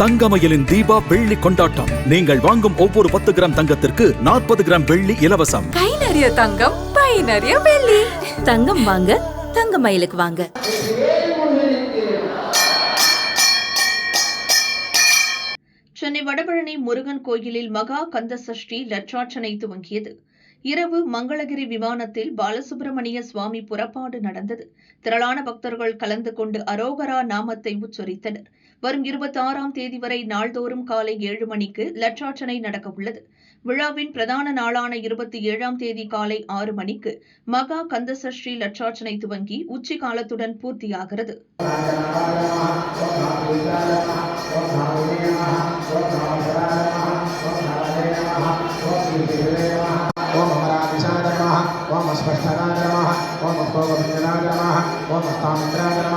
தங்கமயிலின் தீபா வெள்ளி கொண்டாட்டம். நீங்கள் வாங்கும் ஒவ்வொரு பத்து கிராம் தங்கத்திற்கு நாற்பது கிராம் வெள்ளி இலவசம். கை நிறைய தங்கம் பை நிறைய வெள்ளி. தங்கம் வாங்க தங்க மயிலுக்கு வாங்க. சென்னை வடபழனி முருகன் கோயிலில் மகா கந்த சஷ்டி லட்சார்ச்சனை துவங்கியது. இரவு மங்களகிரி விமானத்தில் பாலசுப்பிரமணிய சுவாமி புறப்பாடு நடந்தது. திரளான பக்தர்கள் கலந்து கொண்டு அரோகரா நாமத்தை உச்சரித்தனர். வரும் இருபத்தி ஆறாம் தேதி வரை நாள்தோறும் காலை ஏழு மணிக்கு லட்சார்ச்சனை நடக்கவுள்ளது விழாவின் பிரதான நாளான இருபத்தி ஏழாம் தேதி காலை ஆறு மணிக்கு மகா கந்தசஷ்டி லட்சார்ச்சனை துவங்கி உச்சி காலத்துடன் பூர்த்தியாகிறது. ఓం అష్టరాజ నమ. ఓం అష్టోగమింద్రాజ నమ. ఓం అష్టామింద్రాజ నమ.